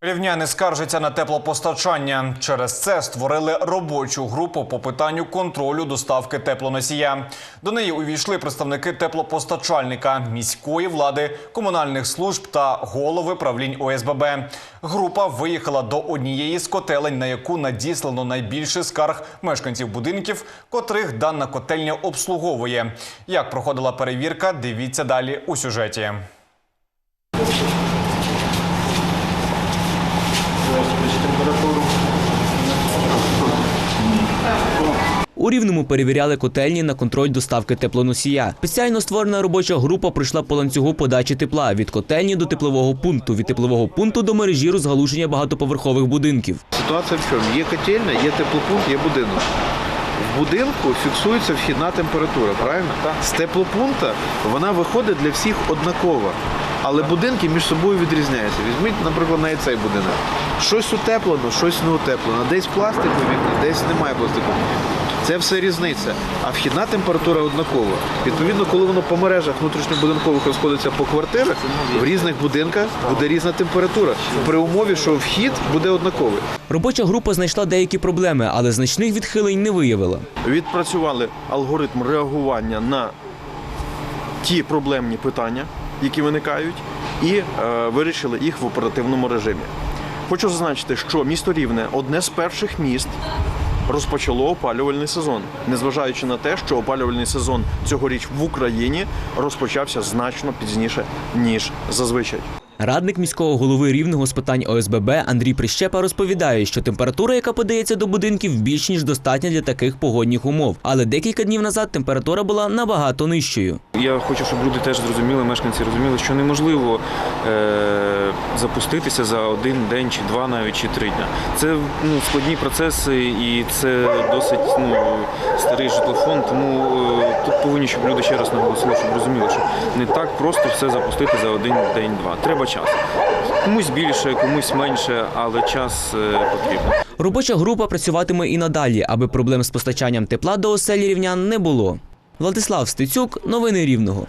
Рівняни скаржаться на теплопостачання. Через це створили робочу групу по питанню контролю доставки теплоносія. До неї увійшли представники теплопостачальника, міської влади, комунальних служб та голови правлінь ОСББ. Група виїхала до однієї з котелень, на яку надіслано найбільше скарг мешканців будинків, котрих дана котельня обслуговує. Як проходила перевірка, дивіться далі у сюжеті. У Рівному перевіряли котельні на контроль доставки теплоносія. Спеціально створена робоча група пройшла по ланцюгу подачі тепла від котельні до теплового пункту, від теплового пункту до мережі розгалуження багатоповерхових будинків. Ситуація в чому? Є котельня, є теплопункт, є будинок. В будинку фіксується вхідна температура, правильно? З теплопункта вона виходить для всіх однакова. Але будинки між собою відрізняються. Візьміть, наприклад, навіть цей будинок. Щось утеплено, щось не утеплено. Десь пластикові вікна, десь немає пластику. Це все різниця. А вхідна температура однакова. Відповідно, коли воно по мережах внутрішньобудинкових розходиться по квартирах, в різних будинках буде різна температура. При умові, що вхід буде однаковий. Робоча група знайшла деякі проблеми, але значних відхилень не виявила. відпрацювали алгоритм реагування на ті проблемні питання, які виникають, і е, вирішили їх в оперативному режимі. Хочу зазначити, що місто Рівне одне з перших міст розпочало опалювальний сезон, незважаючи на те, що опалювальний сезон цьогоріч в Україні розпочався значно пізніше ніж зазвичай. Радник міського голови рівного з питань ОСББ Андрій Прищепа розповідає, що температура, яка подається до будинків, більш ніж достатня для таких погодних умов. Але декілька днів назад температура була набагато нижчою. Я хочу, щоб люди теж зрозуміли, мешканці розуміли, що неможливо е, запуститися за один день чи два, навіть чи три дня. Це ну, складні процеси і це досить ну, старий житлофонд. Тому е, тут щоб люди ще раз наголосили, щоб розуміли, що не так просто все запустити за один день-два. Треба час. Комусь більше, комусь менше, але час е, потрібен. Робоча група працюватиме і надалі, аби проблем з постачанням тепла до оселі рівнян не було. Владислав Стецюк, новини Рівного.